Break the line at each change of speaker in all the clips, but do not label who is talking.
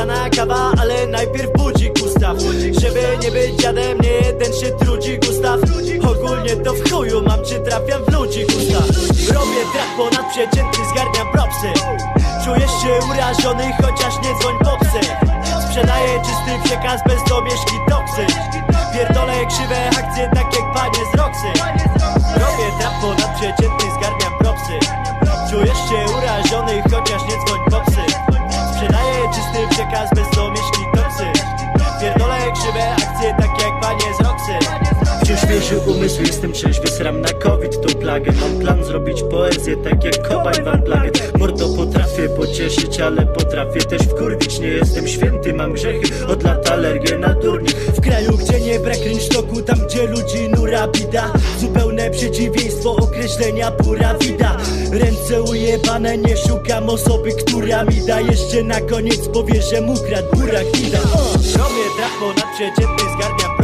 rana kawa Ale najpierw budzik ustaw. Żeby nie być dziadem Nie jeden się trudzi Gustaw Ogólnie to w chuju mam Czy trafiam w ludzi Gustaw Robię trap ponad przeciętny Zgarniam propsy. Czujesz się urażony Chociaż nie dzwoń po psy Sprzedaję czysty przekaz bez domieszki toksy. Pierdolę krzywe akcje tak Świeży umysł, jestem trzeźwy, sram na covid tą plagę. Mam plan zrobić poezję tak jak Kobań Van Plaget. Mordo potrafię pocieszyć, ale potrafię też wkurwić. Nie jestem święty, mam grzechy, od lat alergię na turnik W kraju, gdzie nie brak rynsztoku, tam gdzie ludzi nura bida. Zupełne przeciwieństwo określenia pura vida. Ręce ujebane, nie szukam osoby, która mi da. Jeszcze na koniec powie, że mu kradł burak ida Robię trap ponad przeciętny, zgarniam propsy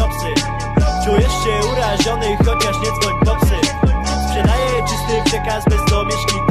Czujesz się urażony, chociaż nie dzwoń do psy. Sprzedaję czysty przekaz bez domieszki.